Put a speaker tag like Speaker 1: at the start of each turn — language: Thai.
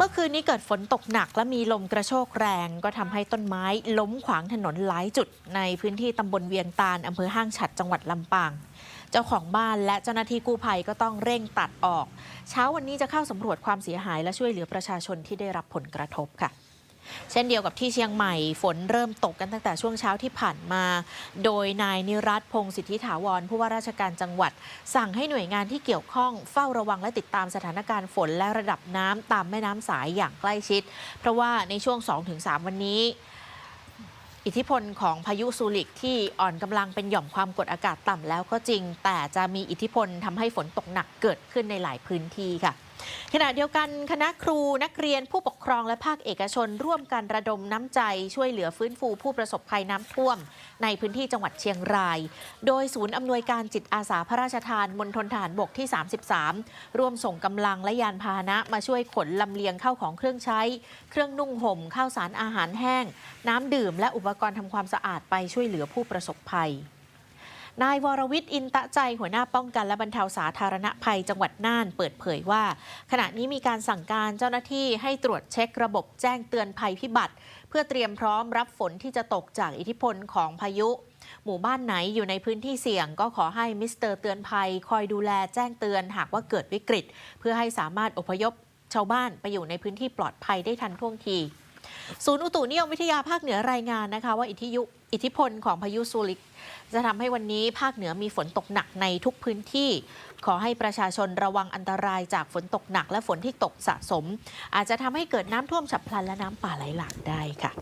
Speaker 1: เมื่อคืนนี้เกิดฝนตกหนักและมีลมกระโชกแรง ก็ทำให้ต้นไม้ล้มขวางถนนหลายจุด ในพื้นที่ตำบลเวียงตาลอำเภอห้างฉัดจังหวัดลำปาง เจ้าของบ้านและเจ้าหน้าที่กู้ภัยก็ต้องเร่งตัดออก เช้าวันนี้จะเข้าสำรวจความเสียหายและช่วยเหลือประชาชนที่ได้รับผลกระทบค่ะ เช่นเดียวกับที่เชียงใหม่ฝนเริ่มตกกันตั้งแต่ช่วงเช้าที่ผ่านมา โดยนายนิรัตพงศิทธิถาวรผู้ว่าราชการจังหวัด สั่งให้หน่วยงานที่เกี่ยวข้องเฝ้าระวังและติดตามสถานการณ์ฝนและระดับน้ำตามแม่น้ำสายอย่างใกล้ชิด เพราะว่าในช่วง 2-3 วันนี้อิทธิพลของพายุซูริกที่อ่อนกำลังเป็นหย่อมความกดอากาศต่ำแล้วก็จริง แต่จะมีอิทธิพลทำให้ฝนตกหนักเกิดขึ้นในหลายพื้นที่ค่ะ ขณะเดียวกันคณะครูนักเรียนผู้ปกครองและภาคเอกชน ร่วมกันระดมน้ำใจช่วยเหลือฟื้นฟูผู้ประสบภัยน้ำท่วม ในพื้นที่จังหวัดเชียงราย โดยศูนย์อำนวยการจิตอาสาพระราชทานมณฑลทหารบกที่ 33 ร่วมส่งกำลังและยานพาหนะมาช่วยขนลำเลียงเข้าของเครื่องใช้ เครื่องนุ่งห่มข้าวสารอาหารแห้ง น้ำดื่มและอุปกรณ์ทำความสะอาดไปช่วยเหลือผู้ประสบภัย นายวรวิทย์อินตะใจหัวหน้าป้องกันและบรรเทาสาธารณภัยจังหวัดน่านเปิดเผยว่า ขณะนี้มีการสั่งการเจ้าหน้าที่ให้ตรวจเช็คระบบแจ้งเตือนภัยพิบัติ เพื่อเตรียมพร้อมรับฝนที่จะตกจากอิทธิพลของพายุ หมู่บ้านไหนอยู่ในพื้นที่เสี่ยง ก็ขอให้มิสเตอร์เตือนภัย คอยดูแลแจ้งเตือนหากว่าเกิดวิกฤต เพื่อให้สามารถอพยพชาวบ้านไปอยู่ในพื้นที่ปลอดภัยได้ทันท่วงที ศูนย์อุตุนิยมวิทยาภาคเหนือรายงานนะคะ ว่าอิทธิยุอิทธิพลของพายุซูริก จะทำให้วันนี้ภาคเหนือมีฝนตกหนักในทุกพื้นที่ ขอให้ประชาชนระวังอันตรายจากฝนตกหนักและฝนที่ตกสะสม อาจจะทำให้เกิดน้ำท่วมฉับพลันและน้ำป่าไหลหลากได้ค่ะ